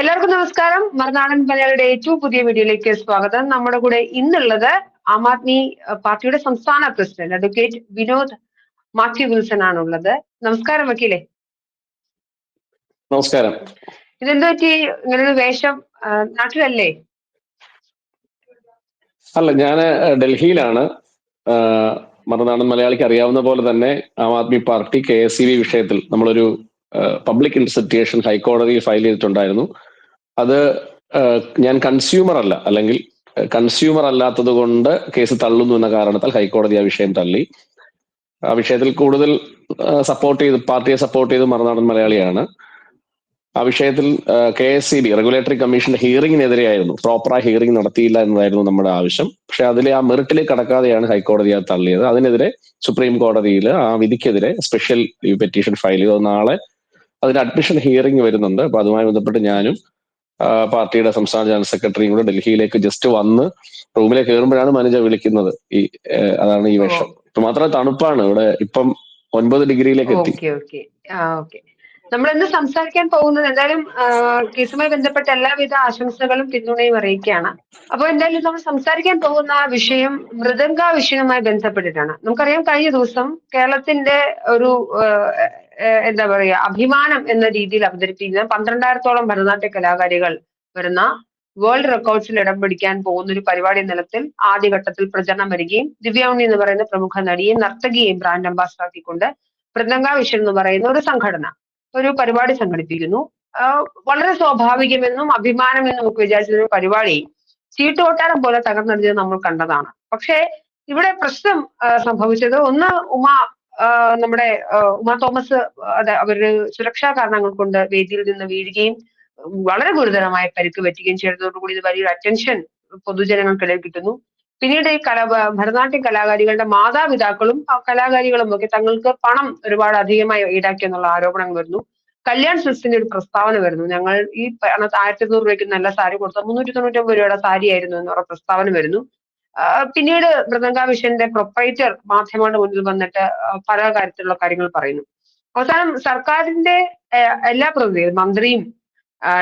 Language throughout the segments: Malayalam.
എല്ലാവർക്കും നമസ്കാരം. മറുനാടൻ മലയാളിയുടെ ഏറ്റവും പുതിയ വീഡിയോയിലേക്ക് സ്വാഗതം. നമ്മുടെ കൂടെ ഇന്നുള്ളത് ആം ആദ്മി പാർട്ടിയുടെ സംസ്ഥാന president advocate Vinod Mathew Wilson ആണുള്ളത്. നമസ്കാരം വക്കീലെ. നമസ്കാരം. ഇതെന്താ പറ്റി? ഇങ്ങനൊരു വേഷം നാട്ടിലല്ലേ? അല്ല ഞാൻ ഡൽഹിയിലാണ്. മറുനാടൻ മലയാളിക്ക് അറിയാവുന്ന പോലെ തന്നെ Aam Aadmi party K S C B വിഷയത്തിൽ നമ്മളൊരു പബ്ലിക് ഇൻവെസ്റ്റിഗേഷൻ ഹൈക്കോടതിയിൽ ഫയൽ ചെയ്തിട്ടുണ്ടായിരുന്നു. അത് ഞാൻ കൺസ്യൂമർ അല്ല. അല്ലെങ്കിൽ കൺസ്യൂമർ അല്ലാത്തത് കൊണ്ട് കേസ് തള്ളുന്നു എന്ന കാരണത്താൽ ഹൈക്കോടതി ആ വിഷയം തള്ളി. ആ വിഷയത്തിൽ കൂടുതൽ സപ്പോർട്ട് ചെയ്ത് പാർട്ടിയെ സപ്പോർട്ട് ചെയ്ത് മറുനാടൻ മലയാളിയാണ്. ആ വിഷയത്തിൽ K S C B regulatory കമ്മീഷന്റെ ഹിയറിംഗിനെതിരെയായിരുന്നു പ്രോപ്പറായി ഹിയറിംഗ് നടത്തിയില്ല എന്നതായിരുന്നു നമ്മുടെ ആവശ്യം. പക്ഷെ അതിലെ ആ മെറിറ്റിലേക്ക് കടക്കാതെയാണ് ഹൈക്കോടതി അത് തള്ളിയത്. അതിനെതിരെ സുപ്രീം കോടതിയിൽ ആ വിധിക്കെതിരെ സ്പെഷ്യൽ പെറ്റീഷൻ ഫയൽ ചെയ്തു. നാളെ അതിന് അഡ്മിഷൻ ഹിയറിംഗ് വരുന്നുണ്ട്. അപ്പൊ അതുമായി ബന്ധപ്പെട്ട് ഞാനും പാർട്ടിയുടെ സംസ്ഥാന ജനറൽ സെക്രട്ടറിയും കൂടെ ഡൽഹിയിലേക്ക് ജസ്റ്റ് വന്ന് റൂമിലേക്ക് കയറുമ്പോഴാണ് മനുജ വിളിക്കുന്നത്. ഈ അതാണ് ഈ വർഷം ഇപ്പൊ മാത്രമേ തണുപ്പാണ്. ഇവിടെ ഇപ്പം ഒൻപത് ഡിഗ്രിയിലേക്ക് എത്തി. നമ്മൾ ഇന്ന് സംസാരിക്കാൻ പോകുന്നത് എന്തായാലും കേസുമായി ബന്ധപ്പെട്ട എല്ലാവിധ ആശംസകളും പിന്തുണയും അറിയിക്കുകയാണ്. അപ്പൊ എന്തായാലും നമ്മൾ സംസാരിക്കാൻ പോകുന്ന വിഷയം മൃദംഗ വിഷയവുമായി ബന്ധപ്പെട്ടിട്ടാണ്. നമുക്കറിയാം കഴിഞ്ഞ ദിവസം കേരളത്തിന്റെ ഒരു എന്താ പറയുക അഭിമാനം എന്ന രീതിയിൽ അവതരിപ്പിക്കുന്ന പന്ത്രണ്ടായിരത്തോളം ഭരതനാട്യ കലാകാരികൾ വരുന്ന വേൾഡ് റെക്കോർഡ്സിൽ ഇടം പിടിക്കാൻ പോകുന്ന ഒരു പരിപാടി നിലത്തിൽ ആദ്യഘട്ടത്തിൽ പ്രചരണം വരികയും ദിവ്യാമണി എന്ന് പറയുന്ന പ്രമുഖ നടിയെയും നർത്തകിയെയും ബ്രാൻഡ് അംബാസഡർ ആക്കിക്കൊണ്ട് മൃദംഗ വിഷൻ എന്ന് പറയുന്ന ഒരു സംഘടന ഒരു പരിപാടി സംഘടിപ്പിക്കുന്നു. വളരെ സ്വാഭാവികമെന്നും അഭിമാനമെന്നും ഒക്കെ വിചാരിച്ചൊരു പരിപാടി ചീട്ടുകൊട്ടാരം പോലെ തകർന്നടിഞ്ഞത് നമ്മൾ കണ്ടതാണ്. പക്ഷേ ഇവിടെ പ്രശ്നം സംഭവിച്ചത് ഒന്ന് ഉമ നമ്മുടെ ഉമ തോമസ് അതെ അവർ സുരക്ഷാ കാരണങ്ങൾ കൊണ്ട് വേദിയിൽ നിന്ന് വീഴുകയും വളരെ ഗുരുതരമായ പരിക്ക് പറ്റുകയും ചെയ്തതോടുകൂടി ഇത് വലിയൊരു അറ്റൻഷൻ പൊതുജനങ്ങൾക്കിടയിൽ കിട്ടുന്നു. പിന്നീട് ഈ കല ഭരതനാട്യം കലാകാരികളുടെ മാതാപിതാക്കളും കലാകാരികളും ഒക്കെ തങ്ങൾക്ക് പണം ഒരുപാട് അധികമായി ഈടാക്കി എന്നുള്ള ആരോപണങ്ങൾ വരുന്നു. കല്യാൺ സിൽസിന്റെ ഒരു പ്രസ്താവന വരുന്നു. ഞങ്ങൾ ഈ പണ- ആയിരത്തി ഇരുന്നൂറ് രൂപയ്ക്ക് നല്ല സാരി കൊടുത്ത മുന്നൂറ്റി തൊണ്ണൂറ്റി ഒമ്പത് രൂപയുടെ സാരി ആയിരുന്നു എന്നുള്ള പ്രസ്താവന വരുന്നു. പിന്നീട് മൃദംഗ വിഷന്റെ പ്രൊപ്പറേറ്റർ മാധ്യമങ്ങളുടെ മുന്നിൽ വന്നിട്ട് പല കാര്യത്തിലുള്ള കാര്യങ്ങൾ പറയുന്നു. അവസാനം സർക്കാരിന്റെ എല്ലാ പ്രതിനിധികളും മന്ത്രിയും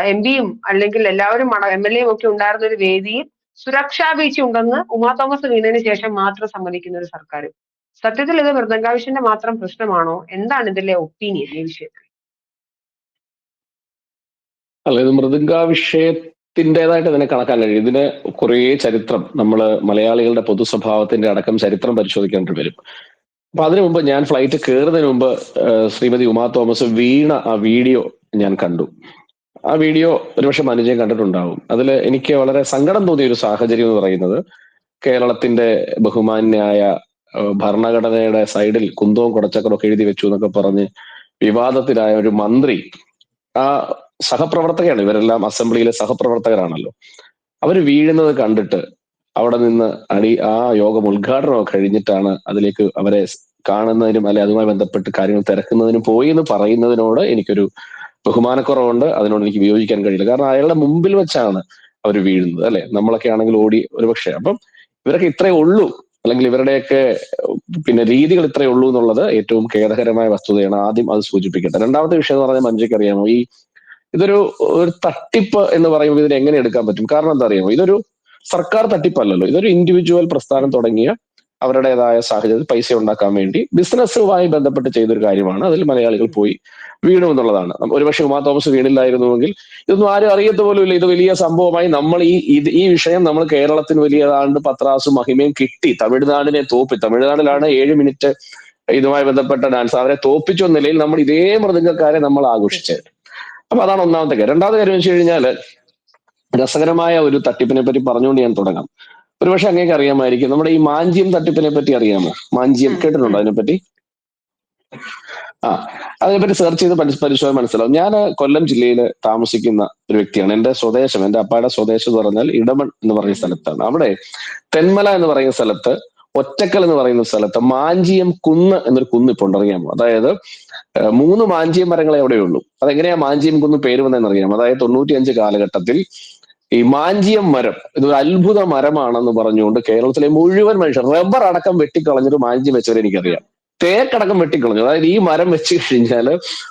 എം പിയും അല്ലെങ്കിൽ എല്ലാവരും എം എൽ എയും ഒക്കെ ഉണ്ടായിരുന്ന ഒരു വേദിയിൽ സുരക്ഷാ വീഴ്ച ഉണ്ടെന്ന് ഉമാ തോമസ് വീണതിന് ശേഷം മാത്രം സമ്മതിക്കുന്ന ഒരു സർക്കാർ. സത്യത്തിൽ ഇത് മൃദംഗാവിഷന്റെ മാത്രം പ്രശ്നമാണോ? എന്താണ് ഇതിലെ ഒപ്പീനിയൻ ഈ വിഷയത്തിൽ? അല്ല ഇത് മൃദംഗ വിഷയത്തിന്റെതായിട്ട് ഇതിനെ കണക്കാൻ കഴിയും. ഇതിന് കുറേ ചരിത്രം നമ്മൾ മലയാളികളുടെ പൊതു സ്വഭാവത്തിന്റെ അടക്കം ചരിത്രം പരിശോധിക്കേണ്ടി വരും. അപ്പൊ അതിനു മുമ്പ് ഞാൻ ഫ്ലൈറ്റ് കയറുന്നതിന് മുമ്പ് ശ്രീമതി ഉമാ തോമസ് വീണ ആ വീഡിയോ ഞാൻ കണ്ടു. ആ വീഡിയോ ഒരുപക്ഷെ മനുജയം കണ്ടിട്ടുണ്ടാവും. അതിൽ എനിക്ക് വളരെ സങ്കടം തോന്നിയ ഒരു സാഹചര്യം എന്ന് പറയുന്നത് കേരളത്തിന്റെ ബഹുമാന്യായ ഭരണഘടനയുടെ സൈഡിൽ കുന്തവും കുടച്ചക്കറും ഒക്കെ എഴുതി വെച്ചു എന്നൊക്കെ പറഞ്ഞ് വിവാദത്തിലായ ഒരു മന്ത്രി ആ സഹപ്രവർത്തകയാണ്. ഇവരെല്ലാം അസംബ്ലിയിലെ സഹപ്രവർത്തകരാണല്ലോ. അവർ വീഴുന്നത് കണ്ടിട്ട് അവിടെ നിന്ന് അടി ആ യോഗം ഉദ്ഘാടനം കഴിഞ്ഞിട്ടാണ് അതിലേക്ക് അവരെ കാണുന്നതിനും അല്ലെ അതുമായി ബന്ധപ്പെട്ട് കാര്യങ്ങൾ തിരക്കുന്നതിനും പോയി എന്ന് പറയുന്നതിനോട് എനിക്കൊരു ബഹുമാനക്കുറവുണ്ട് അതിനോട് എനിക്ക് വിയോജിക്കാൻ കഴിയില്ല. കാരണം അയാളുടെ മുമ്പിൽ വെച്ചാണ് അവർ വീഴുന്നത് അല്ലെ? നമ്മളൊക്കെ ആണെങ്കിൽ ഓടി ഒരുപക്ഷെ. അപ്പം ഇവരൊക്കെ ഇത്രേ ഉള്ളൂ. അല്ലെങ്കിൽ ഇവരുടെയൊക്കെ പിന്നെ രീതികൾ ഇത്രേ ഉള്ളൂ എന്നുള്ളത് ഏറ്റവും ഖേദകരമായ വസ്തുതയാണ് ആദ്യം അത് സൂചിപ്പിക്കട്ടെ രണ്ടാമത്തെ വിഷയം എന്ന് പറഞ്ഞാൽ മഞ്ജയ്ക്ക് അറിയാമോ? ഈ ഇതൊരു ഒരു തട്ടിപ്പ് എന്ന് പറയുമ്പോൾ ഇതിനെ എങ്ങനെ എടുക്കാൻ പറ്റും? കാരണം എന്താ അറിയാമോ? ഇതൊരു സർക്കാർ തട്ടിപ്പല്ലല്ലോ. ഇതൊരു ഇൻഡിവിജ്വൽ പ്രസ്ഥാനം തുടങ്ങിയ അവരുടേതായ സാഹചര്യത്തിൽ പൈസ ഉണ്ടാക്കാൻ വേണ്ടി ബിസിനസ്സുമായി ബന്ധപ്പെട്ട് ചെയ്തൊരു കാര്യമാണ്. അതിൽ മലയാളികൾ പോയി വീണു എന്നുള്ളതാണ്. ഒരുപക്ഷെ ഉമാ തോമസ് വീണില്ലായിരുന്നുവെങ്കിൽ ഇതൊന്നും ആരും അറിയത്ത പോലുമില്ല. ഇത് വലിയ സംഭവമായി നമ്മൾ ഈ ഇത് ഈ വിഷയം നമ്മൾ കേരളത്തിന് വലിയതാണ്ട് പത്രാസും മഹിമയും കിട്ടി. തമിഴ്നാടിനെ തോപ്പി. തമിഴ്നാടിലാണ് ഏഴ് മിനിറ്റ് ഇതുമായി ബന്ധപ്പെട്ട ഡാൻസ്. അവരെ തോപ്പിച്ചു എന്ന നിലയിൽ നമ്മൾ ഇതേ മൃദംഗക്കാരെ നമ്മൾ ആഘോഷിച്ചത് അപ്പൊ അതാണ് ഒന്നാമത്തെ കാര്യം. രണ്ടാമത്തെ കാര്യം വെച്ച് കഴിഞ്ഞാൽ രസകരമായ ഒരു തട്ടിപ്പിനെ പറ്റി പറഞ്ഞുകൊണ്ട് ഞാൻ തുടങ്ങാം. ഒരുപക്ഷെ അങ്ങേക്ക് അറിയാമായിരിക്കും. നമ്മുടെ ഈ മാഞ്ചിയം തട്ടിപ്പിനെ പറ്റി അറിയാമോ? മാഞ്ചിയം കേട്ടിട്ടുണ്ടോ. അതിനെപ്പറ്റി? ആ അതിനെപ്പറ്റി സെർച്ച് ചെയ്ത് പരി- പരിശോധന മനസ്സിലാവും. ഞാൻ കൊല്ലം ജില്ലയിൽ താമസിക്കുന്ന ഒരു വ്യക്തിയാണ്. എന്റെ സ്വദേശം എന്റെ അപ്പായുടെ സ്വദേശം എന്ന് പറഞ്ഞാൽ ഇടമൺ എന്ന് പറയുന്ന സ്ഥലത്താണ്. അവിടെ തെന്മല എന്ന് പറയുന്ന സ്ഥലത്ത് ഒറ്റക്കൽ എന്ന് പറയുന്ന സ്ഥലത്ത് മാഞ്ചിയം കുന്ന് എന്നൊരു കുന്ന് ഇപ്പോൾ ഉണ്ടറിയാമോ അതായത് മൂന്ന് മാഞ്ചിയം മരങ്ങളെ എവിടെയുള്ളൂ അതെങ്ങനെയാ മാഞ്ചിയം കുന്ന് പേര് വന്നതെന്ന് അറിയാമോ? അതായത് തൊണ്ണൂറ്റിയഞ്ച് കാലഘട്ടത്തിൽ ഈ മാഞ്ചിയം മരം ഇതൊരു അത്ഭുത മരമാണെന്ന് പറഞ്ഞുകൊണ്ട് കേരളത്തിലെ മുഴുവൻ മനുഷ്യർ റബ്ബർ അടക്കം വെട്ടിക്കളഞ്ഞൊരു മാഞ്ചിയം വെച്ചവരെ എനിക്കറിയാം. തേക്കടക്കം വെട്ടിക്കളഞ്ഞു. അതായത് ഈ മരം വെച്ച് കഴിഞ്ഞാൽ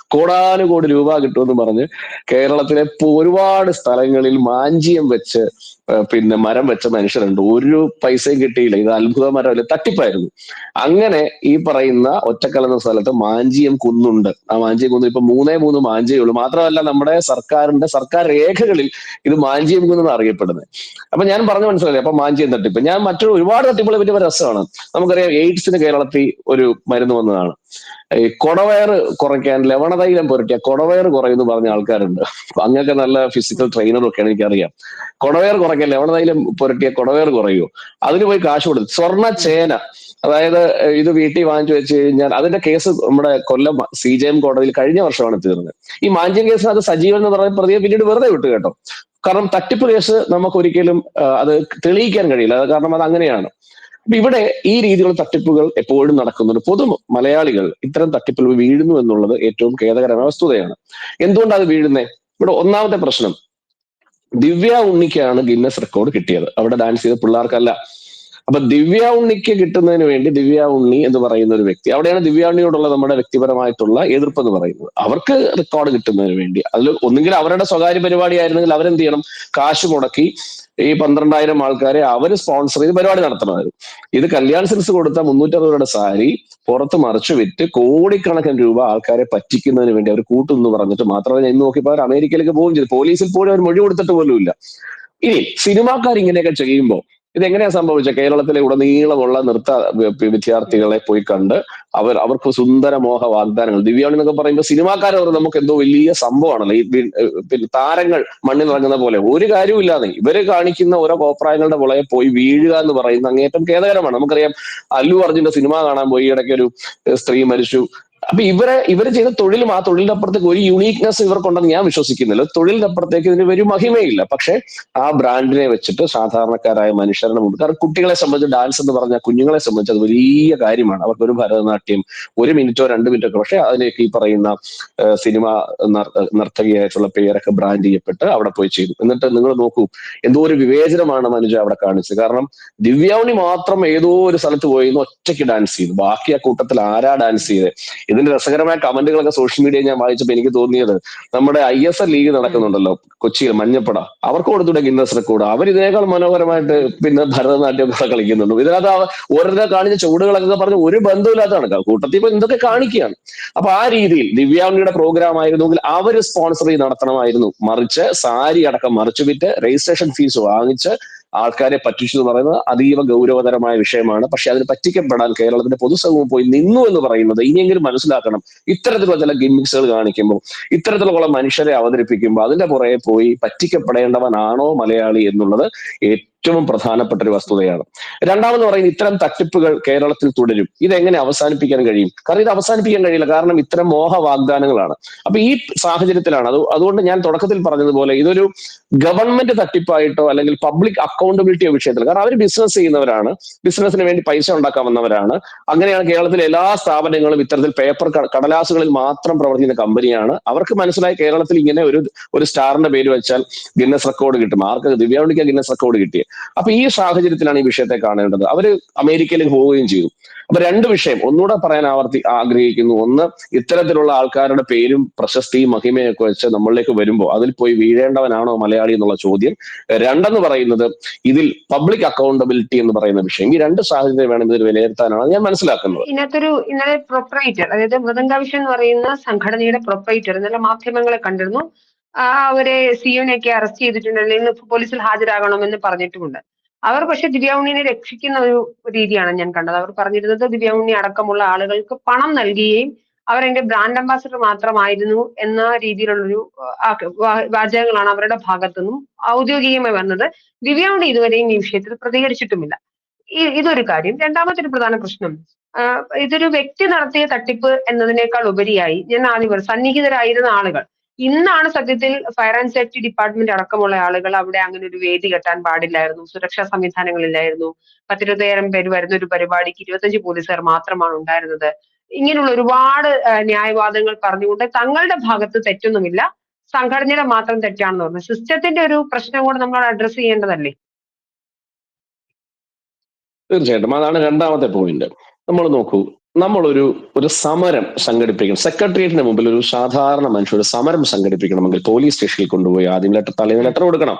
കോടാനുകോടി രൂപ കിട്ടുമെന്ന് പറഞ്ഞ് കേരളത്തിലെ ഒരുപാട് സ്ഥലങ്ങളിൽ മാഞ്ചിയം വെച്ച് പിന്നെ മരം വെച്ച മനുഷ്യരുണ്ട്. ഒരു പൈസയും കിട്ടിയില്ല. ഇത് അത്ഭുത മരമല്ല തട്ടിപ്പായിരുന്നു. അങ്ങനെ ഈ പറയുന്ന ഒറ്റക്കൽ എന്ന സ്ഥലത്ത് മാഞ്ചിയം കുന്നുണ്ട്. ആ മാഞ്ചിയം കുന്ന് ഇപ്പൊ മൂന്നേ മൂന്ന് മാഞ്ചിയേ ഉള്ളൂ. മാത്രമല്ല നമ്മുടെ സർക്കാരിന്റെ സർക്കാർ രേഖകളിൽ ഇത് മാഞ്ചിയം കുന്നെന്ന് അറിയപ്പെടുന്നത്. അപ്പൊ ഞാൻ പറഞ്ഞു മനസ്സിലായി അപ്പൊ മാഞ്ചിയം തട്ടിപ്പ്. ഞാൻ മറ്റൊരു ഒരുപാട് തട്ടിപ്പുകളെ പറ്റി രസമാണ്. നമുക്കറിയാം എയ്ഡ്സിന് കേരളത്തിൽ ഒരു മരുന്ന് വന്നതാണ്. ഈ കൊടവയർ കുറയ്ക്കാൻ ലവണതൈലം പുരട്ടിയ കൊടവയർ കുറയുന്നു പറഞ്ഞ ആൾക്കാരുണ്ട്. അങ്ങനൊക്കെ നല്ല ഫിസിക്കൽ ട്രെയിനറും ഒക്കെയാണ് എനിക്കറിയാം. കൊടവയർ കുറയ്ക്കാൻ ലവണതൈലം പുരട്ടിയ കുടവേർ കുറയുമോ അതിന് പോയി കാശ് കൊടുത്തു. സ്വർണ ചേന അതായത് ഇത് വീട്ടിൽ വാങ്ങിച്ചു വെച്ച് കഴിഞ്ഞാൽ അതിന്റെ കേസ് നമ്മുടെ കൊല്ലം സി ജെ എം കോടതിയിൽ കഴിഞ്ഞ വർഷമാണ് തീർന്നത്. ഈ മാഞ്ചൻ കേസിനകത്ത് സജീവൻ എന്ന് പറഞ്ഞ പ്രതിയെ പിന്നീട് വെറുതെ വിട്ടു കേട്ടോ. കാരണം തട്ടിപ്പ് കേസ് നമുക്ക് ഒരിക്കലും അത് തെളിയിക്കാൻ കഴിയില്ല. കാരണം അത് അങ്ങനെയാണ്. ഇവിടെ ഈ രീതിയിലുള്ള തട്ടിപ്പുകൾ എപ്പോഴും നടക്കുന്നുണ്ട്. പൊതു മലയാളികൾ ഇത്തരം തട്ടിപ്പിൽ വീഴുന്നു എന്നുള്ളത് ഏറ്റവും ഖേദകരമായ വസ്തുതയാണ്. എന്തുകൊണ്ടാണ് അത് വീഴുന്നത് ഇവിടെ ഒന്നാമത്തെ പ്രശ്നം. ദിവ്യ ഉണ്ണിക്കാണ് ഗിന്നസ് റെക്കോർഡ് കിട്ടിയത്. അവിടെ ഡാൻസ് ചെയ്ത പിള്ളേർക്കല്ല. അപ്പൊ ദിവ്യ ഉണ്ണിക്ക് കിട്ടുന്നതിന് വേണ്ടി ദിവ്യ ഉണ്ണി എന്ന് പറയുന്ന ഒരു വ്യക്തി അവിടെയാണ് ദിവ്യ ഉണ്ണിയോടുള്ള നമ്മുടെ വ്യക്തിപരമായിട്ടുള്ള എതിർപ്പ് എന്ന് പറയുന്നത്. അവർക്ക് റെക്കോർഡ് കിട്ടുന്നതിന് വേണ്ടി. അതിൽ ഒന്നുകിൽ അവരുടെ സ്വകാര്യ പരിപാടി ആയിരുന്നെങ്കിൽ അവരെന്ത് ചെയ്യണം? കാശ് മുടക്കി ഈ പന്ത്രണ്ടായിരം ആൾക്കാരെ അവർ സ്പോൺസർ ചെയ്ത് പരിപാടി നടത്തണമായിരുന്നു ഇത് കല്യാൺ സിൽസ് കൊടുത്ത മുന്നൂറ്ററുപത് രൂപയുടെ സാരി പുറത്ത് മറിച്ചു വിറ്റ് കോടിക്കണക്കിന് രൂപ ആൾക്കാരെ പറ്റിക്കുന്നതിന് വേണ്ടി അവർ കൂട്ടുന്നു പറഞ്ഞിട്ട് മാത്രമല്ല ഞാൻ നോക്കിയപ്പോൾ അവർ അമേരിക്കയിലേക്ക് പോവുകയും ചെയ്തു. പോലീസിൽ പോലും അവർ മൊഴി കൊടുത്തിട്ട് പോലും ഇല്ല ഇനി സിനിമാക്കാർ ഇങ്ങനെയൊക്കെ ചെയ്യുമ്പോൾ ഇതെങ്ങനെയാ സംഭവിച്ചത്? കേരളത്തിലെ ഉടനീളമുള്ള നൃത്ത വിദ്യാർത്ഥികളെ പോയി കണ്ട് അവർ അവർക്ക് സുന്ദര മോഹ വാഗ്ദാനങ്ങൾ. ദിവ്യാണി എന്നൊക്കെ പറയുമ്പോൾ സിനിമാക്കാരെ പറഞ്ഞാൽ നമുക്ക് എന്തോ വലിയ സംഭവമാണല്ലോ. ഈ പിന്നെ താരങ്ങൾ മണ്ണിൽ ഇറങ്ങുന്ന പോലെ. ഒരു കാര്യവും ഇല്ലാതെ. ഇവർ കാണിക്കുന്ന ഓരോ കോപ്രായങ്ങളുടെ പുളയെ പോയി വീഴുക എന്ന് പറയുന്ന അങ്ങേറ്റം ഖേദകരമാണ്. നമുക്കറിയാം അല്ലു അർജുന്റെ സിനിമ കാണാൻ പോയി. ഇടയ്ക്ക് ഒരു സ്ത്രീ മരിച്ചു. അപ്പൊ ഇവരെ ഇവർ ചെയ്ത തൊഴിലും ആ തൊഴിലിനപ്പുറത്തേക്ക് ഒരു യുണീക്നെസ് ഇവർക്കുണ്ടെന്ന് ഞാൻ വിശ്വസിക്കുന്നില്ല. തൊഴിലിനപ്പുറത്തേക്ക് ഇതിന് ഒരു മഹിമയില്ല. പക്ഷെ ആ ബ്രാൻഡിനെ വെച്ചിട്ട് സാധാരണക്കാരായ മനുഷ്യരുടെ മുമ്പ് കാരണം കുട്ടികളെ സംബന്ധിച്ച് ഡാൻസ് എന്ന് പറഞ്ഞാൽ കുഞ്ഞുങ്ങളെ സംബന്ധിച്ച് അത് വലിയ കാര്യമാണ്. അവർക്ക് ഒരു ഭരതനാട്യം ഒരു മിനിറ്റോ രണ്ട് മിനിറ്റോ ഒക്കെ പക്ഷെ അതിലേക്ക് ഈ പറയുന്ന സിനിമ നർ- നർത്തകിയായിട്ടുള്ള പേരൊക്കെ ബ്രാൻഡ് ചെയ്യപ്പെട്ട് അവിടെ പോയി ചെയ്തു. എന്നിട്ട് നിങ്ങൾ നോക്കൂ എന്തോ ഒരു വിവേചനമാണ് മനുജ അവിടെ കാണിച്ചത്. കാരണം ദിവ്യാവണി മാത്രം ഏതോ ഒരു സ്ഥലത്ത് പോയി ഒറ്റയ്ക്ക് ഡാൻസ് ചെയ്തു. ബാക്കി ആ കൂട്ടത്തിൽ ആരാ ഡാൻസ് ചെയ്തത് ഇതിന്റെ രസകരമായ കമന്റുകളൊക്കെ സോഷ്യൽ മീഡിയ ഞാൻ വായിച്ചപ്പോൾ എനിക്ക് തോന്നിയത് നമ്മുടെ ഐ എസ് എൽ ലീഗ് നടക്കുന്നുണ്ടല്ലോ കൊച്ചിയിൽ മഞ്ഞപ്പട. അവർക്ക് കൊടുത്തൂടെ ഗിന്നസ് റെക്കോർഡ്. അവർ ഇതിനേക്കാൾ മനോഹരമായിട്ട് പിന്നെ ഭരതനാട്യം ഒക്കെ കളിക്കുന്നുണ്ട്. ഇതിനകത്ത് ഓരോരുത്തരെ കാണിച്ച ചുവടുകളൊക്കെ പറഞ്ഞ് ഒരു ബന്ധമില്ലാത്തതാണ് കൂട്ടത്തിൽ ഇപ്പൊ എന്തൊക്കെ കാണിക്കുകയാണ്. അപ്പൊ ആ രീതിയിൽ ദിവ്യാംഗിയുടെ പ്രോഗ്രാം ആയിരുന്നെങ്കിൽ അവർ സ്പോൺസർ ചെയ്ത് നടത്തണമായിരുന്നു. മറിച്ച് സാരി അടക്കം മറിച്ചു വിറ്റ് രജിസ്ട്രേഷൻ ഫീസ് വാങ്ങിച്ച് ആൾക്കാരെ പറ്റിച്ചു എന്ന് പറയുന്നത് അതീവ ഗൗരവതരമായ വിഷയമാണ്. പക്ഷെ അതിന് പറ്റിക്കപ്പെടാൻ കേരളത്തിന്റെ പൊതുസമൂഹം പോയി നിന്നു എന്ന് പറയുന്നത് ഇനിയെങ്കിലും മനസ്സിലാക്കണം. ഇത്തരത്തിലുള്ള ചില ഗിമ്മിക്സുകൾ കാണിക്കുമ്പോൾ ഇത്തരത്തിലുള്ള മനുഷ്യരെ അവതരിപ്പിക്കുമ്പോൾ അതിന്റെ പുറകെ പോയി പറ്റിക്കപ്പെടേണ്ടവനാണോ മലയാളി എന്നുള്ളത് ഏറ്റവും പ്രധാനപ്പെട്ട ഒരു വസ്തുതയാണ്. രണ്ടാമെന്ന് പറയുന്നത് ഇത്തരം തട്ടിപ്പുകൾ കേരളത്തിൽ തുടരും. ഇതെങ്ങനെ അവസാനിപ്പിക്കാൻ കഴിയും? കാരണം ഇത് അവസാനിപ്പിക്കാൻ കഴിയില്ല. കാരണം ഇത്തരം മോഹ വാഗ്ദാനങ്ങളാണ് അപ്പൊ ഈ സാഹചര്യത്തിലാണ്. അത് അതുകൊണ്ട് ഞാൻ തുടക്കത്തിൽ പറഞ്ഞതുപോലെ ഇതൊരു ഗവൺമെന്റ് തട്ടിപ്പായിട്ടോ അല്ലെങ്കിൽ പബ്ലിക് അക്കൗണ്ടബിലിറ്റിയോ വിഷയത്തിൽ കാരണം അവർ ബിസിനസ് ചെയ്യുന്നവരാണ്. ബിസിനസിന് വേണ്ടി പൈസ ഉണ്ടാക്കാൻ വന്നവരാണ്. അങ്ങനെയാണ് കേരളത്തിലെ എല്ലാ സ്ഥാപനങ്ങളും ഇത്തരത്തിൽ പേപ്പർ കടലാസുകളിൽ മാത്രം പ്രവർത്തിക്കുന്ന കമ്പനിയാണ്. അവർക്ക് മനസ്സിലായി കേരളത്തിൽ ഇങ്ങനെ ഒരു ഒരു സ്റ്റാറിന്റെ പേര് വെച്ചാൽ ഗിന്നസ് റെക്കോർഡ് കിട്ടും. ആർക്ക് ദിവ്യാവണിക്ക് ഗിന്നസ് റെക്കോർഡ് കിട്ടിയത് അപ്പൊ ഈ സാഹചര്യത്തിലാണ് ഈ വിഷയത്തെ കാണേണ്ടത്. അവർ അമേരിക്കയിലേക്ക് പോവുകയും ചെയ്തു. അപ്പൊ രണ്ട് വിഷയം. ഒന്നുകൂടെ പറയാൻ ആവർത്തി ആഗ്രഹിക്കുന്നു. ഒന്ന് ഇത്തരത്തിലുള്ള ആൾക്കാരുടെ പേരും പ്രശസ്തിയും മഹിമയൊക്കെ വെച്ച് നമ്മളിലേക്ക് വരുമ്പോൾ അതിൽ പോയി വീഴേണ്ടവനാണോ മലയാളി എന്നുള്ള ചോദ്യം. രണ്ടെന്ന് പറയുന്നത് ഇതിൽ പബ്ലിക് അക്കൗണ്ടബിലിറ്റി എന്ന് പറയുന്ന വിഷയം. ഈ രണ്ട് സാഹചര്യം വേണം ഇതിൽ വിലയിരുത്താനാണ് ഞാൻ മനസ്സിലാക്കുന്നത്. ഇതിനകത്തൊരു ഇന്നലെ പ്രൊപ്പറേറ്റർ അതായത് മൃദംഗാവിഷൻ എന്ന് പറയുന്ന സംഘടനയുടെ പ്രൊപ്പറേറ്റർ ഇന്നലെ മാധ്യമങ്ങളെ കണ്ടിരുന്നു. ആ അവരെ സിയുനെയൊക്കെ അറസ്റ്റ് ചെയ്തിട്ടുണ്ട് അല്ലെങ്കിൽ പോലീസിൽ ഹാജരാകണമെന്ന് പറഞ്ഞിട്ടുമുണ്ട്. അവർ പക്ഷെ ദിവ്യാവുണ്ണിനെ രക്ഷിക്കുന്ന ഒരു രീതിയാണ് ഞാൻ കണ്ടത്. അവർ പറഞ്ഞിരുന്നത് ദിവ്യാവുണ്ണി അടക്കമുള്ള ആളുകൾക്ക് പണം നൽകുകയും അവർ എന്റെ ബ്രാൻഡ് അംബാസഡർ മാത്രമായിരുന്നു എന്ന രീതിയിലുള്ളൊരു വാചകങ്ങളാണ് അവരുടെ ഭാഗത്തു നിന്നും ഔദ്യോഗികമായി വന്നത്. ദിവ്യാവുണ്ണി ഇതുവരെയും ഈ വിഷയത്തിൽ പ്രതികരിച്ചിട്ടുമില്ല. ഇതൊരു കാര്യം. രണ്ടാമത്തെ ഒരു പ്രധാന പ്രശ്നം ഇതൊരു വ്യക്തി നടത്തിയ തട്ടിപ്പ് എന്നതിനേക്കാൾ ഉപരിയായി ഞാൻ ആദ്യം സന്നിഹിതരായിരുന്ന ആളുകൾ ഇന്നാണ് സത്യത്തിൽ ഫയർ ആൻഡ് സേഫ്റ്റി ഡിപ്പാർട്ട്മെന്റ് അടക്കമുള്ള ആളുകൾ അവിടെ അങ്ങനെ ഒരു വേദി കെട്ടാൻ പാടില്ലായിരുന്നു. സുരക്ഷാ സംവിധാനങ്ങളില്ലായിരുന്നു. പത്തിരുപത്തയ്യായിരം പേര് വരുന്ന ഒരു പരിപാടിക്ക് ഇരുപത്തഞ്ച് പോലീസുകാർ മാത്രമാണ് ഉണ്ടായിരുന്നത്. ഇങ്ങനെയുള്ള ഒരുപാട് ന്യായവാദങ്ങൾ പറഞ്ഞുകൊണ്ട് തങ്ങളുടെ ഭാഗത്ത് തെറ്റൊന്നുമില്ല. സംഘടനയുടെ മാത്രം തെറ്റാണെന്ന് പറഞ്ഞു. സിസ്റ്റത്തിന്റെ ഒരു പ്രശ്നം കൂടെ നമ്മൾ അഡ്രസ് ചെയ്യേണ്ടതല്ലേ? തീർച്ചയായിട്ടും. അതാണ് രണ്ടാമത്തെ പോയിന്റ് നമ്മൾ നോക്കൂ. നമ്മളൊരു ഒരു സമരം സംഘടിപ്പിക്കണം. സെക്രട്ടേറിയറ്റിന് മുമ്പിൽ ഒരു സാധാരണ മനുഷ്യർ ഒരു സമരം സംഘടിപ്പിക്കണമെങ്കിൽ പോലീസ് സ്റ്റേഷനിൽ കൊണ്ടുപോയി ആദ്യം ലെറ്റർ തലേന്ന് ലെറ്റർ കൊടുക്കണം.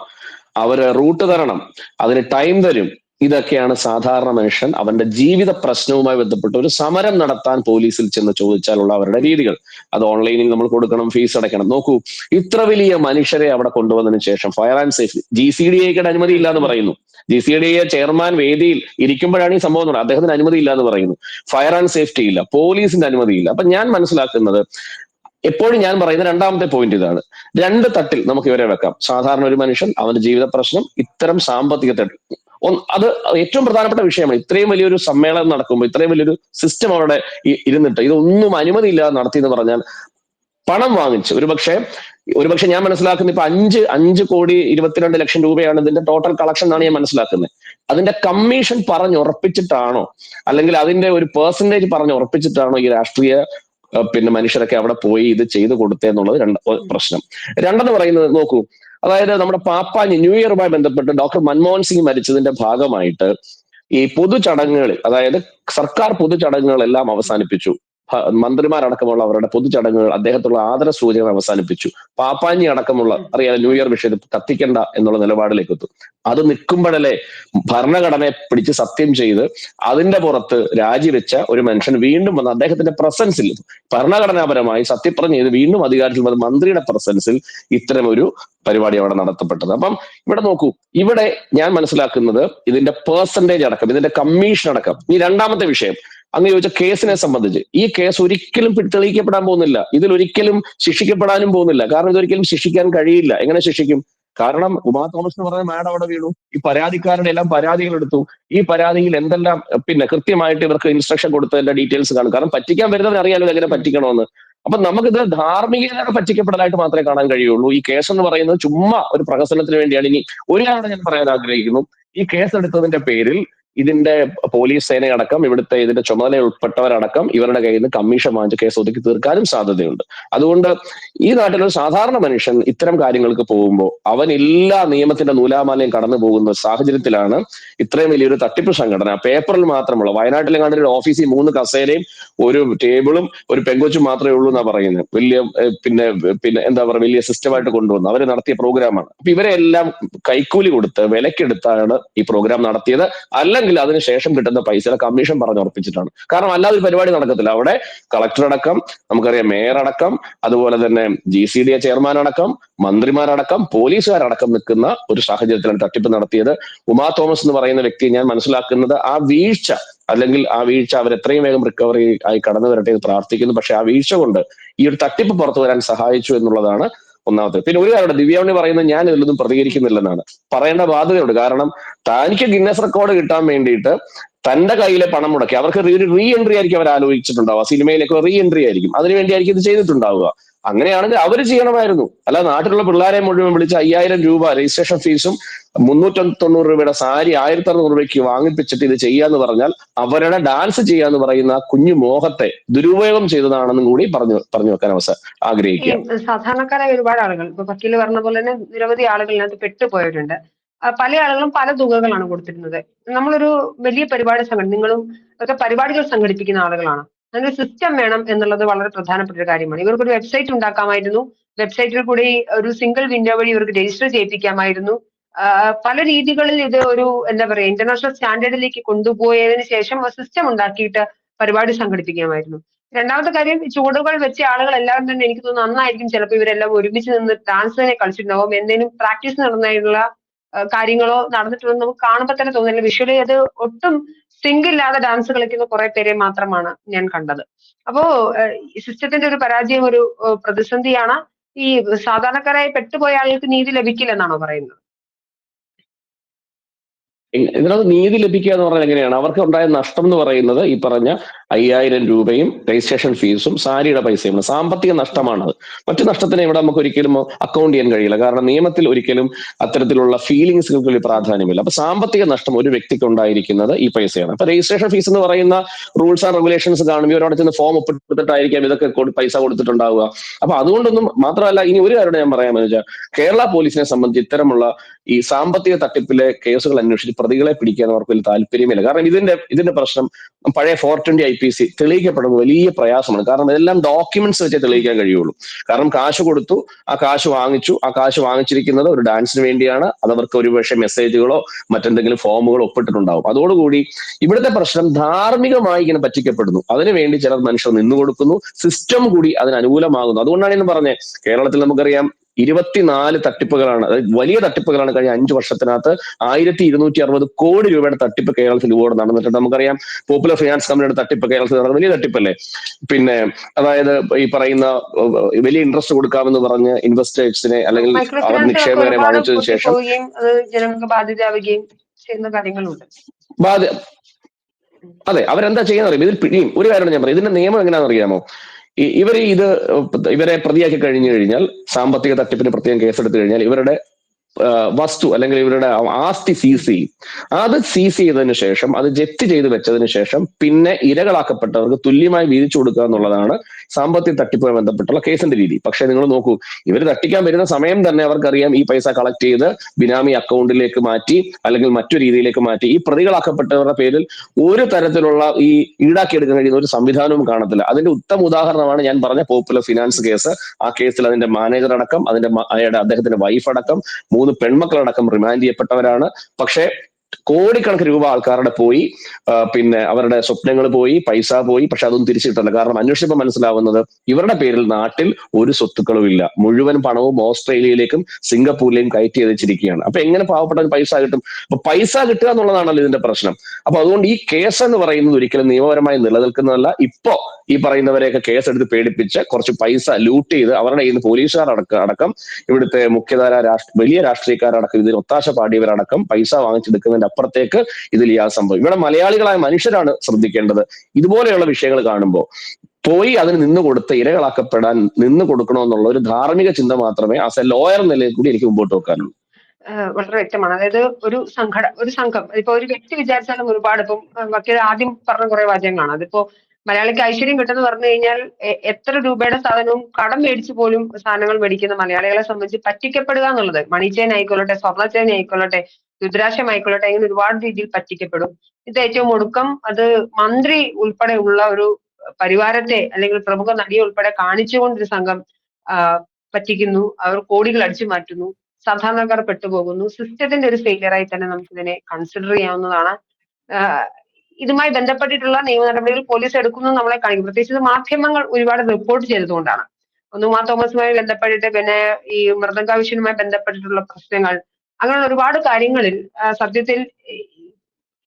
അവർ റൂട്ട് തരണം. അതിന് ടൈം തരും. ഇതൊക്കെയാണ് സാധാരണ മനുഷ്യൻ അവന്റെ ജീവിത പ്രശ്നവുമായി ബന്ധപ്പെട്ട് ഒരു സമരം നടത്താൻ പോലീസിൽ ചെന്ന് ചോദിച്ചാലുള്ള അവരുടെ രീതികൾ. അത് ഓൺലൈനിൽ നമ്മൾ കൊടുക്കണം ഫീസ് അടയ്ക്കണം. നോക്കൂ ഇത്ര വലിയ മനുഷ്യരെ അവിടെ കൊണ്ടുവന്നതിന് ശേഷം fire and safety G C D ഐയുടെ അനുമതി ഇല്ല എന്ന് പറയുന്നു. G C D A chairman വേദിയിൽ ഇരിക്കുമ്പോഴാണ് ഈ സംഭവം നടക്കുന്നത് അദ്ദേഹത്തിന് അനുമതി ഇല്ല എന്ന് പറയുന്നു. ഫയർ ആൻഡ് സേഫ്റ്റി ഇല്ല പോലീസിന്റെ അനുമതി ഇല്ല അപ്പൊ ഞാൻ മനസ്സിലാക്കുന്നത് എപ്പോഴും ഞാൻ പറയുന്ന രണ്ടാമത്തെ പോയിന്റ് ഇതാണ്. രണ്ട് തട്ടിൽ നമുക്ക് ഇവരെ വെക്കാം. സാധാരണ ഒരു മനുഷ്യൻ അവന്റെ ജീവിത പ്രശ്നം ഇത്തരം സാമ്പത്തിക തട്ടിൽ അത് ഏറ്റവും പ്രധാനപ്പെട്ട വിഷയമാണ്. ഇത്രയും വലിയൊരു സമ്മേളനം നടക്കുമ്പോൾ ഇത്രയും വലിയൊരു സിസ്റ്റം അവിടെ ഇരുന്നിട്ട് ഇതൊന്നും അനുമതിയില്ലാതെ നടത്തി എന്ന് പറഞ്ഞാൽ പണം വാങ്ങിച്ച് ഒരുപക്ഷെ ഒരുപക്ഷെ ഞാൻ മനസ്സിലാക്കുന്ന ഇപ്പൊ അഞ്ച് അഞ്ച് കോടി ഇരുപത്തിരണ്ട് ലക്ഷം രൂപയാണ് ഇതിന്റെ ടോട്ടൽ കളക്ഷൻ എന്നാണ് ഞാൻ മനസ്സിലാക്കുന്നത്. അതിന്റെ കമ്മീഷൻ പറഞ്ഞുറപ്പിച്ചിട്ടാണോ? അല്ലെങ്കിൽ അതിന്റെ ഒരു പെർസെന്റേജ് പറഞ്ഞുറപ്പിച്ചിട്ടാണോ ഈ രാഷ്ട്രീയ പിന്നെ മനുഷ്യരൊക്കെ അവിടെ പോയി ഇത് ചെയ്തു കൊടുത്തേ എന്നുള്ളത് രണ്ട് പ്രശ്നം. രണ്ടെന്ന് പറയുന്നത് നോക്കൂ. അതായത് നമ്മുടെ പാപ്പാഞ്ഞി ന്യൂ ഇയറുമായി ബന്ധപ്പെട്ട് ഡോക്ടർ മൻമോഹൻ സിംഗ് മരിച്ചതിന്റെ ഭാഗമായിട്ട് ഈ പൊതു ചടങ്ങുകൾ അതായത് സർക്കാർ പൊതു ചടങ്ങുകളെല്ലാം അവസാനിപ്പിച്ചു. മന്ത്രിമാരടക്കമുള്ള അവരുടെ പൊതുചടങ്ങുകൾ അദ്ദേഹത്തുള്ള ആദര സൂചന അവസാനിപ്പിച്ചു. പാപ്പാഞ്ഞി അടക്കമുള്ള അറിയാതെ ന്യൂ ഇയർ വിഷയത്തിൽ കത്തിക്കണ്ട എന്നുള്ള നിലപാടിലേക്ക് എത്തും. അത് നിൽക്കുമ്പോഴല്ലേ ഭരണഘടനയെ പിടിച്ച് സത്യം ചെയ്ത് അതിന്റെ പുറത്ത് രാജിവെച്ച ഒരു മനുഷ്യൻ വീണ്ടും വന്ന് അദ്ദേഹത്തിന്റെ പ്രസൻസിൽ ഭരണഘടനാപരമായി സത്യപ്രതിജ്ഞ ചെയ്ത് വീണ്ടും അധികാരത്തിൽ വന്ന മന്ത്രിയുടെ പ്രസൻസിൽ ഇത്തരം ഒരു പരിപാടി അവിടെ നടത്തപ്പെട്ടത്. അപ്പം ഇവിടെ നോക്കൂ ഇവിടെ ഞാൻ മനസ്സിലാക്കുന്നത് ഇതിന്റെ പേഴ്സന്റേജ് അടക്കം ഇതിന്റെ കമ്മീഷൻ അടക്കം. ഈ രണ്ടാമത്തെ വിഷയം അങ്ങ് ചോദിച്ച കേസിനെ സംബന്ധിച്ച്. ഈ കേസ് ഒരിക്കലും തെളിയിക്കപ്പെടാൻ പോകുന്നില്ല. ഇതിൽ ഒരിക്കലും ശിക്ഷിക്കപ്പെടാനും പോകുന്നില്ല. കാരണം ഇതൊരിക്കലും ശിക്ഷിക്കാൻ കഴിയില്ല. എങ്ങനെ ശിക്ഷിക്കും? കാരണം ഉമാ തോമസ് എന്ന് പറഞ്ഞ മാഡം അവിടെ വീണു. ഈ പരാതിക്കാരുടെ എല്ലാം പരാതികൾ എടുത്തു. ഈ പരാതിയിൽ എന്തെല്ലാം പിന്നെ കൃത്യമായിട്ട് ഇവർക്ക് ഇൻസ്ട്രക്ഷൻ കൊടുത്തതിന്റെ ഡീറ്റെയിൽസ് കാണും. കാരണം പറ്റിക്കാൻ വരുന്നവർ അറിയാലോ എങ്ങനെ പറ്റിക്കണമെന്ന് അപ്പൊ നമുക്കിത് ധാർമ്മികതയുടെ പറ്റിക്കപ്പെടലായിട്ട് മാത്രമേ കാണാൻ കഴിയുള്ളൂ. ഈ കേസ് എന്ന് പറയുന്നത് ചുമ്മാ ഒരു പ്രഹസനത്തിന് വേണ്ടിയാണ് ഇനി ഒരു ഞാൻ പറയാൻ ആഗ്രഹിക്കുന്നു. ഈ കേസ് എടുത്തതിന്റെ പേരിൽ ഇതിന്റെ പോലീസ് സേനയടക്കം ഇവിടുത്തെ ഇതിന്റെ ചുമതല ഉൾപ്പെട്ടവരടക്കം ഇവരുടെ കയ്യിൽ നിന്ന് കമ്മീഷൻ വാങ്ങിച്ച് കേസ് ഒതുക്കി തീർക്കാനും സാധ്യതയുണ്ട്. അതുകൊണ്ട് ഈ നാട്ടിലൊരു സാധാരണ മനുഷ്യൻ ഇത്തരം കാര്യങ്ങൾക്ക് പോകുമ്പോൾ അവൻ എല്ലാ നിയമത്തിന്റെ നൂലാമാലയും കടന്നു പോകുന്ന സാഹചര്യത്തിലാണ് ഇത്രയും വലിയൊരു തട്ടിപ്പ് സംഘടന. പേപ്പറിൽ മാത്രമുള്ള വയനാട്ടിലെ കണ്ട ഒരു ഓഫീസിൽ മൂന്ന് കസേരയും ഒരു ടേബിളും ഒരു പെങ്കൊച്ചും മാത്രമേ ഉള്ളൂ എന്നാ പറയുന്നത് വലിയ പിന്നെ പിന്നെ എന്താ പറയുക വലിയ സിസ്റ്റമായിട്ട് കൊണ്ടുവന്നു അവർ നടത്തിയ പ്രോഗ്രാമാണ്. അപ്പൊ ഇവരെല്ലാം കൈക്കൂലി കൊടുത്ത് വിലക്കെടുത്താണ് ഈ പ്രോഗ്രാം നടത്തിയത്. അല്ലെങ്കിൽ അതിനുശേഷം കിട്ടുന്ന പൈസയുടെ കമ്മീഷൻ പറഞ്ഞ് ഉറപ്പിച്ചിട്ടാണ്. കാരണം അല്ലാതെ ഒരു പരിപാടി നടക്കത്തില്ല. അവിടെ കളക്ടർ അടക്കം നമുക്കറിയാം മേയർ അടക്കം അതുപോലെ തന്നെ G C D A chairman അടക്കം മന്ത്രിമാരടക്കം പോലീസുകാരടക്കം നിൽക്കുന്ന ഒരു സാഹചര്യത്തിലാണ് തട്ടിപ്പ് നടത്തിയത്. ഉമാ തോമസ് എന്ന് പറയുന്ന വ്യക്തി ഞാൻ മനസ്സിലാക്കുന്നത് ആ വീഴ്ച അല്ലെങ്കിൽ ആ വീഴ്ച അവർ എത്രയും വേഗം റിക്കവറി ആയി കടന്നു വരട്ടെ എന്ന് പ്രാർത്ഥിക്കുന്നു. പക്ഷെ ആ വീഴ്ച കൊണ്ട് ഈ ഒരു തട്ടിപ്പ് പുറത്തു വരാൻ സഹായിച്ചു എന്നുള്ളതാണ് ഒന്നാമത്തെ പിന്നെ ഒരു കാര്യം ദിവ്യാമണി പറയുന്നത് ഞാൻ ഇതിലൊന്നും പ്രതികരിക്കുന്നില്ലെന്നാണ്. പറയേണ്ട ബാധ്യതയുണ്ട്. കാരണം തനിക്ക് ഗിന്നസ് റെക്കോർഡ് കിട്ടാൻ വേണ്ടിയിട്ട് തന്റെ കയ്യിലെ പണം മുടക്കി. അവർക്ക് ഒരു റീ എൻട്രി ആയിരിക്കും അവർ ആലോചിച്ചിട്ടുണ്ടാവുക. സിനിമയിലേക്ക് റീ എൻട്രി ആയിരിക്കും അതിനുവേണ്ടിയായിരിക്കും ഇത് ചെയ്തിട്ടുണ്ടാവുക. അങ്ങനെയാണെങ്കിൽ അവർ ചെയ്യണമായിരുന്നു. അല്ല നാട്ടിലുള്ള പിള്ളേരെ മുഴുവൻ വിളിച്ച് അയ്യായിരം രൂപ രജിസ്ട്രേഷൻ ഫീസും മുന്നൂറ്റി തൊണ്ണൂറ് രൂപയുടെ സാരി ആയിരത്തി അറുന്നൂറ് രൂപയ്ക്ക് വാങ്ങിപ്പിച്ചിട്ട് ഇത് ചെയ്യാന്ന് പറഞ്ഞാൽ അവരുടെ ഡാൻസ് ചെയ്യാന്ന് പറയുന്ന കുഞ്ഞു മോഹത്തെ ദുരുപയോഗം ചെയ്തതാണെന്നും കൂടി പറഞ്ഞു പറഞ്ഞു വെക്കാൻ അവസ ആഗ്രഹിക്കുക. സാധാരണക്കാരായ ഒരുപാട് ആളുകൾ ഇപ്പൊ വക്കീൽ പറഞ്ഞ പോലെ തന്നെ നിരവധി ആളുകൾ ഇതിനകത്ത് പെട്ടുപോയവരുണ്ട് പല ആളുകളും പല തുകകളാണ് കൊടുത്തിരുന്നത്. നമ്മളൊരു വലിയ പരിപാടി സംഘടന നിങ്ങളും ഒക്കെ പരിപാടികൾ സംഘടിപ്പിക്കുന്ന ആളുകളാണ്. അതിനൊരു സിസ്റ്റം വേണം എന്നുള്ളത് വളരെ പ്രധാനപ്പെട്ട ഒരു കാര്യമാണ്. ഇവർക്കൊരു വെബ്സൈറ്റ് ഉണ്ടാക്കാമായിരുന്നു. വെബ്സൈറ്റിൽ കൂടി ഒരു സിംഗിൾ വിൻഡോ വഴി ഇവർക്ക് രജിസ്റ്റർ ചെയ്യിപ്പിക്കാമായിരുന്നു. പല രീതികളിൽ ഇത് ഒരു എന്താ പറയാ ഇന്റർനാഷണൽ സ്റ്റാൻഡേർഡിലേക്ക് കൊണ്ടുപോയതിനു ശേഷം ഒരു സിസ്റ്റം ഉണ്ടാക്കിയിട്ട് പരിപാടി സംഘടിപ്പിക്കാമായിരുന്നു. രണ്ടാമത്തെ കാര്യം ചുവടുകൾ വെച്ച ആളുകൾ എല്ലാവരും തന്നെ എനിക്ക് തോന്നുന്നു നന്നായിരിക്കും. ചിലപ്പോൾ ഇവരെല്ലാം ഒരുമിച്ച് നിന്ന് ഡാൻസ് തന്നെ കളിച്ചിട്ടുണ്ടാവും. എന്തെങ്കിലും പ്രാക്ടീസ് നടന്നതിനുള്ള കാര്യങ്ങളോ നടന്നിട്ടുണ്ടെന്ന് നമുക്ക് കാണുമ്പോൾ തന്നെ തോന്നില്ല വിഷ്വലി അത് ഒട്ടും സിങ്ക് ഇല്ലാതെ ഡാൻസ് കളിക്കുന്ന കുറെ പേരെ മാത്രമാണ് ഞാൻ കണ്ടത്. അപ്പോ സിസ്റ്റത്തിന്റെ ഒരു പരാജയം ഒരു പ്രതിസന്ധിയാണ് ഈ സാധാരണക്കാരായി പെട്ടുപോയ ആളുകൾക്ക് നീതി ലഭിക്കില്ലെന്നാണോ പറയുന്നത്? ഇതിനകത്ത് നീതി ലഭിക്കുക എന്ന് പറഞ്ഞാൽ എങ്ങനെയാണ്? അവർക്ക് ഉണ്ടായ നഷ്ടം എന്ന് പറയുന്നത് ഈ പറഞ്ഞ അയ്യായിരം രൂപയും രജിസ്ട്രേഷൻ ഫീസും സാരിയുടെ പൈസയും സാമ്പത്തിക നഷ്ടമാണത്. മറ്റു നഷ്ടത്തിന് ഇവിടെ നമുക്ക് ഒരിക്കലും അക്കൗണ്ട് ചെയ്യാൻ കഴിയില്ല. കാരണം നിയമത്തിൽ ഒരിക്കലും അത്തരത്തിലുള്ള ഫീലിംഗ്സുകൾക്ക് വലിയ പ്രാധാന്യമില്ല. അപ്പൊ സാമ്പത്തിക നഷ്ടം ഒരു വ്യക്തിക്ക് ഉണ്ടായിരിക്കുന്നത് ഈ പൈസയാണ്. അപ്പൊ രജിസ്ട്രേഷൻ ഫീസ് എന്ന് പറയുന്ന റൂൾസ് ആൻഡ് റെഗുലേഷൻസ് കാണുമ്പോൾ ഇവരവിടെ ചെന്ന് ഫോം ഒപ്പിട്ടിട്ടായിരിക്കാം ഇതൊക്കെ പൈസ കൊടുത്തിട്ടുണ്ടാവുക. അപ്പൊ അതുകൊണ്ടൊന്നും മാത്രമല്ല ഇനി ഒരു കാര്യം ഞാൻ പറയാമെന്ന് വെച്ചാൽ കേരള പോലീസിനെ സംബന്ധിച്ച് ഇത്തരമുള്ള ഈ സാമ്പത്തിക തട്ടിപ്പിലെ കേസുകൾ അന്വേഷിച്ച് പ്രതികളെ പിടിക്കാൻ അവർക്ക് വലിയ താല്പര്യമില്ല. കാരണം ഇതിന്റെ ഇതിന്റെ പ്രശ്നം പഴയ four twenty I P C തെളിയിക്കപ്പെടുന്നത് വലിയ പ്രയാസമാണ്. കാരണം ഇതെല്ലാം ഡോക്യുമെന്റ്സ് വെച്ചേ തെളിയിക്കാൻ കഴിയുള്ളൂ. കാരണം കാശ് കൊടുത്തു ആ കാശ് വാങ്ങിച്ചു ആ കാശ് വാങ്ങിച്ചിരിക്കുന്നത് ഒരു ഡാൻസിന് വേണ്ടിയാണ്. അത് അവർക്ക് ഒരുപക്ഷെ മെസ്സേജുകളോ മറ്റെന്തെങ്കിലും ഫോമുകളോ ഒപ്പിട്ടിട്ടുണ്ടാവും. അതോടുകൂടി ഇവിടുത്തെ പ്രശ്നം ധാർമ്മികമായി ഇങ്ങനെ പറ്റിക്കപ്പെടുന്നു. അതിനുവേണ്ടി ചിലർ മനുഷ്യർ നിന്നുകൊടുക്കുന്നു. സിസ്റ്റം കൂടി അതിന് അനുകൂലമാകുന്നു. അതുകൊണ്ടാണ് ഇന്ന് പറഞ്ഞത് കേരളത്തിൽ നമുക്കറിയാം ഇരുപത്തിനാല് തട്ടിപ്പുകളാണ്. അതായത് വലിയ തട്ടിപ്പുകളാണ് കഴിഞ്ഞ അഞ്ചു വർഷത്തിനകത്ത് ആയിരത്തി ഇരുന്നൂറ്റി അറുപത് കോടി രൂപയുടെ തട്ടിപ്പ് കേരളത്തിൽ ഇതുപോലെ നടന്നിട്ടുണ്ട്. നമുക്കറിയാം പോപ്പുലർ ഫിനാൻസ് കമ്പനിയുടെ തട്ടിപ്പ് കേരളത്തിൽ നടന്ന വലിയ തട്ടിപ്പല്ലേ? പിന്നെ അതായത് ഈ പറയുന്ന വലിയ ഇൻട്രസ്റ്റ് കൊടുക്കാമെന്ന് പറഞ്ഞ് ഇൻവെസ്റ്റേഴ്സിനെ അല്ലെങ്കിൽ അവർ നിക്ഷേപകരെ വാങ്ങിച്ചതിന് ശേഷം ജനങ്ങൾക്ക് ചെയ്യുന്ന കാര്യങ്ങളുണ്ട്. അതെ അവരെന്താ ചെയ്യുന്ന അറിയാം ഇതിൽ പിടിയും. ഒരു കാര്യം ഞാൻ പറയാം ഇതിന്റെ നിയമം എങ്ങനെയാണെന്ന് അറിയാമോ? ഇവർ ഇത് ഇവരെ പ്രതിയാക്കി കഴിഞ്ഞു കഴിഞ്ഞാൽ സാമ്പത്തിക തട്ടിപ്പിന് പ്രത്യേകം കേസെടുത്തു കഴിഞ്ഞാൽ ഇവരുടെ വസ്തു അല്ലെങ്കിൽ ഇവരുടെ ആസ്തി സീസ് ചെയ്യും. അത് സീസ് ചെയ്തതിനു ശേഷം അത് ജപ്തി ചെയ്ത് വെച്ചതിന് ശേഷം പിന്നെ ഇരകളാക്കപ്പെട്ടവർക്ക് തുല്യമായി വീതിച്ചു കൊടുക്കുക എന്നുള്ളതാണ് സാമ്പത്തിക തട്ടിപ്പുമായി ബന്ധപ്പെട്ടുള്ള കേസിന്റെ രീതി. പക്ഷെ നിങ്ങൾ നോക്കൂ ഇവർ തട്ടിക്കാൻ വരുന്ന സമയം തന്നെ അവർക്കറിയാം ഈ പൈസ കളക്ട് ചെയ്ത് ബിനാമി അക്കൗണ്ടിലേക്ക് മാറ്റി അല്ലെങ്കിൽ മറ്റു രീതിയിലേക്ക് മാറ്റി. ഈ പ്രതികളാക്കപ്പെട്ടവരുടെ പേരിൽ ഒരു തരത്തിലുള്ള ഈ ഈടാക്കിയെടുക്കാൻ കഴിയുന്ന ഒരു സംവിധാനവും കാണത്തില്ല. അതിന്റെ ഉത്തമ ഉദാഹരണമാണ് ഞാൻ പറഞ്ഞ പോപ്പുലർ ഫിനാൻസ് കേസ് ആ കേസിൽ അതിന്റെ മാനേജർ അടക്കം അതിന്റെ അയാളുടെ അദ്ദേഹത്തിന്റെ വൈഫ് അടക്കം മൂന്ന് പെൺമക്കളടക്കം റിമാൻഡ് ചെയ്യപ്പെട്ടവരാണ്. പക്ഷേ കോടിക്കണക്കിന് രൂപ ആൾക്കാരുടെ പോയി പിന്നെ അവരുടെ സ്വപ്നങ്ങൾ പോയി പൈസ പോയി പക്ഷെ അതൊന്നും തിരിച്ചു കിട്ടില്ല കാരണം അന്വേഷിച്ചപ്പോൾ മനസ്സിലാവുന്നത് ഇവരുടെ പേരിൽ നാട്ടിൽ ഒരു സ്വത്തുക്കളും ഇല്ല. മുഴുവൻ പണവും ഓസ്ട്രേലിയയിലേക്കും സിംഗപ്പൂരിലേക്കും കയറ്റി വെച്ചിരിക്കുകയാണ് അപ്പൊ എങ്ങനെ പാവപ്പെട്ടവൻ പൈസ കിട്ടും? അപ്പൊ പൈസ കിട്ടുക എന്നുള്ളതാണല്ലോ ഇതിന്റെ പ്രശ്നം. അപ്പൊ അതുകൊണ്ട് ഈ കേസ് എന്ന് പറയുന്നത് ഒരിക്കലും നിയമപരമായി നിലനിൽക്കുന്നതല്ല. ഇപ്പോ ഈ പറയുന്നവരെയൊക്കെ കേസെടുത്ത് പേടിപ്പിച്ച് കുറച്ച് പൈസ ലൂട്ട് ചെയ്ത് അവരുടെ കയ്യിൽ നിന്ന് പോലീസുകാർ അടക്കം അടക്കം ഇവിടുത്തെ മുഖ്യധാര രാഷ്ട്ര വലിയ രാഷ്ട്രീയക്കാരടക്കം ഇതിന് ഒത്താശ പാടിയവരടക്കം പൈസ വാങ്ങിച്ചെടുക്കുന്നതിന്റെ അപ്പുറത്തേക്ക് ഇതിൽ യാതൊരു സംഭവം. ഇവിടെ മലയാളികളായ മനുഷ്യരാണ് ശ്രദ്ധിക്കേണ്ടത്. ഇതുപോലെയുള്ള വിഷയങ്ങൾ കാണുമ്പോൾ പോയി അതിന് നിന്ന് കൊടുത്ത് ഇരകളാക്കപ്പെടാൻ നിന്ന് കൊടുക്കണമെന്നുള്ള ഒരു ധാർമ്മിക ചിന്ത മാത്രമേ ആസ് എ ലോയർ നിലയിൽ കൂടി എനിക്ക് മുമ്പോട്ട് വെക്കാനുള്ളൂ. വളരെ വ്യക്തമാണ്. അതായത് ഒരു സംഘട ഒരു സംഘം. ഇപ്പൊ ഒരു വ്യക്തി വിചാരിച്ചാലും ഒരുപാട് ഇപ്പം വക്കീൽ ആദ്യം പറഞ്ഞ കുറെ വാചകങ്ങളാണ്. അതിപ്പോ മലയാളിക്ക് ഐശ്വര്യം കിട്ടുന്ന പറഞ്ഞു കഴിഞ്ഞാൽ എത്ര രൂപയുടെ സാധനവും കടം മേടിച്ചു പോലും സാധനങ്ങൾ മേടിക്കുന്ന മലയാളികളെ സംബന്ധിച്ച് പറ്റിക്കപ്പെടുക എന്നുള്ളത്. മണി ചെയിൻ ആയിക്കൊള്ളട്ടെ സ്വർണ ആയിക്കൊള്ളട്ടെ രുദ്രാക്ഷം ആയിക്കൊള്ളട്ടെ ഇങ്ങനെ ഒരുപാട് രീതിയിൽ പറ്റിക്കപ്പെടും. ഇത് ഏറ്റവും ഒടുക്കം അത് മന്ത്രി ഉൾപ്പെടെ ഉള്ള ഒരു പരിവാരത്തെ അല്ലെങ്കിൽ പ്രമുഖ നടിയെ ഉൾപ്പെടെ കാണിച്ചുകൊണ്ടൊരു സംഘം പറ്റിക്കുന്നു. അവർ കോടികൾ അടിച്ചു മാറ്റുന്നു. സാധാരണക്കാർ പെട്ടുപോകുന്നു. സിസ്റ്റത്തിന്റെ ഒരു ഫെയിലിയർ ആയി തന്നെ നമുക്കിതിനെ കൺസിഡർ ചെയ്യാവുന്നതാണ്. ഇതുമായി ബന്ധപ്പെട്ടിട്ടുള്ള നിയമ നടപടികൾ പോലീസ് എടുക്കുന്നു നമ്മളെ കാണിക്കും പ്രത്യേകിച്ച് മാധ്യമങ്ങൾ ഒരുപാട് റിപ്പോർട്ട് ചെയ്തതുകൊണ്ടാണ്. ഒന്നുമാ തോമസുമായി ബന്ധപ്പെട്ടിട്ട് പിന്നെ ഈ മൃദംഗാവശ്യനുമായി ബന്ധപ്പെട്ടിട്ടുള്ള പ്രശ്നങ്ങൾ അങ്ങനെയുള്ള ഒരുപാട് കാര്യങ്ങളിൽ സത്യത്തിൽ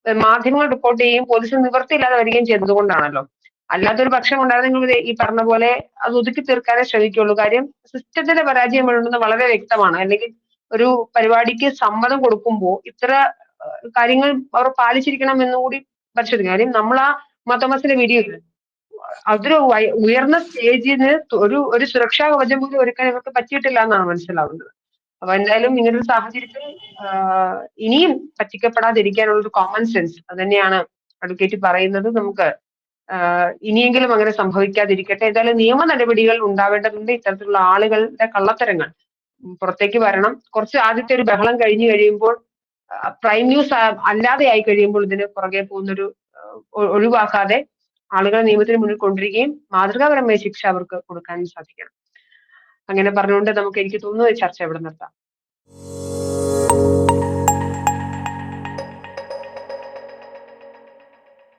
മാധ്യമങ്ങൾ റിപ്പോർട്ട് ചെയ്യുകയും പോലീസ് നിവൃത്തിയില്ലാതെ വരികയും ചെയ്തതുകൊണ്ടാണല്ലോ. അല്ലാത്തൊരു പക്ഷം ഉണ്ടായിരുന്നെങ്കിൽ ഈ പറഞ്ഞ പോലെ അത് ഒതുക്കി തീർക്കാനേ ശ്രമിക്കുള്ളൂ കാര്യം സിസ്റ്റത്തിന്റെ പരാജയം വേണമെന്ന് വളരെ വ്യക്തമാണ്. അല്ലെങ്കിൽ ഒരു പരിപാടിക്ക് സമ്മതം കൊടുക്കുമ്പോൾ ഇത്ര കാര്യങ്ങൾ അവർ പാലിച്ചിരിക്കണം എന്നും കൂടി പരിശോധിക്കും കാര്യം നമ്മൾ ആ മതമസിന്റെ വീഡിയോ അതൊരു വയ- ഉയർന്ന സ്റ്റേജിന് ഒരു ഒരു സുരക്ഷാ കവചം പോലും ഒരുക്കാൻ ഇവർക്ക് പറ്റിയിട്ടില്ല എന്നാണ് മനസ്സിലാവുന്നത്. അപ്പൊ എന്തായാലും ഇങ്ങനൊരു സാഹചര്യത്തിൽ ഇനിയും പറ്റിക്കപ്പെടാതിരിക്കാനുള്ള ഒരു കോമൺ സെൻസ് അത് തന്നെയാണ് അഡ്വക്കേറ്റ് പറയുന്നത് നമുക്ക് ഇനിയെങ്കിലും അങ്ങനെ സംഭവിക്കാതിരിക്കട്ടെ. എന്തായാലും നിയമ നടപടികൾ ഉണ്ടാവേണ്ടതുണ്ട്. ഇത്തരത്തിലുള്ള ആളുകളുടെ കള്ളത്തരങ്ങൾ പുറത്തേക്ക് വരണം. കുറച്ച് ആദ്യത്തെ ഒരു ബഹളം കഴിഞ്ഞു കഴിയുമ്പോൾ പ്രൈം ന്യൂസ് അല്ലാതെ ആയി കഴിയുമ്പോൾ ഇതിന് പുറകെ പോകുന്നൊരു ഒഴിവാക്കാതെ ആളുകളെ നിയമത്തിന് മുന്നിൽ കൊണ്ടുവരികയും മാതൃകാപരമായ ശിക്ഷ അവർക്ക് കൊടുക്കാനും സാധിക്കണം. അങ്ങനെ പറഞ്ഞുകൊണ്ട് നമുക്ക് എനിക്ക് തോന്നുന്നു ചർച്ച ഇവിടെ നിർത്താം.